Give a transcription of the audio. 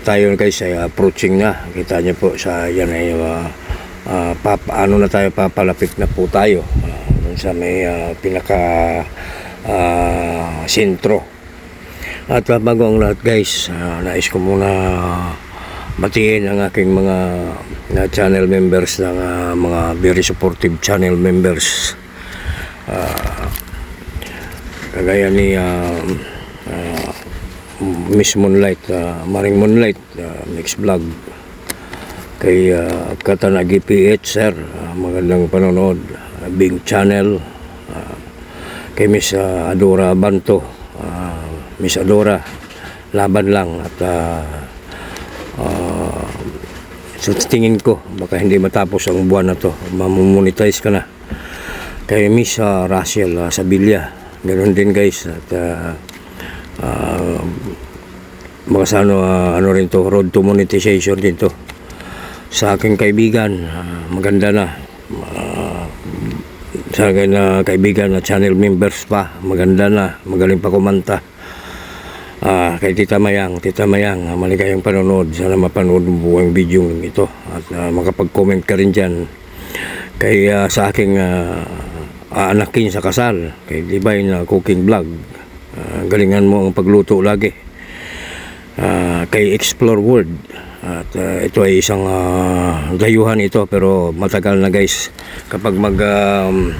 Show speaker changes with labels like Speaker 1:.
Speaker 1: tayo guys ay approaching na. Kita niyo po sa yan ay uh, uh, papa, ano na tayo papalapit na po tayo uh, sa may uh, pinaka uh, sentro. At uh, bago ang lahat guys, uh, nais ko muna batiin ang aking mga na channel members ng uh, mga very supportive channel members. Uh, kagaya ni uh, uh, Miss Moonlight, uh, Maring Moonlight, uh, next vlog. Kay uh, Katanagi PH, sir, uh, magandang panonood. Uh, Bing Channel, uh, kay Miss uh, Adora Banto, uh, Miss Adora, laban lang at uh, uh, sa tingin ko, baka hindi matapos ang buwan na to, mamonetize ka na. Kay Miss uh, Rachel uh, Sabilla, ganoon din guys. At uh, uh, mga sa ano, ah, ano rin to, road to monetization din to. Sa aking kaibigan, ah, maganda na. Ah, sa akin na kaibigan na channel members pa, maganda na, magaling pa kumanta. Ah, kay Tita Mayang, Tita Mayang, ah, maligayang panonood. Sana mapanood mo buong video ito at ah, makapag-comment ka rin dyan. Kay ah, sa aking ah, aanakin sa kasal, kay Libay na cooking vlog. Ah, galingan mo ang pagluto lagi. Ah, kay Explore World. At ah, ito ay isang ah, dayuhan ito pero matagal na guys kapag mag um,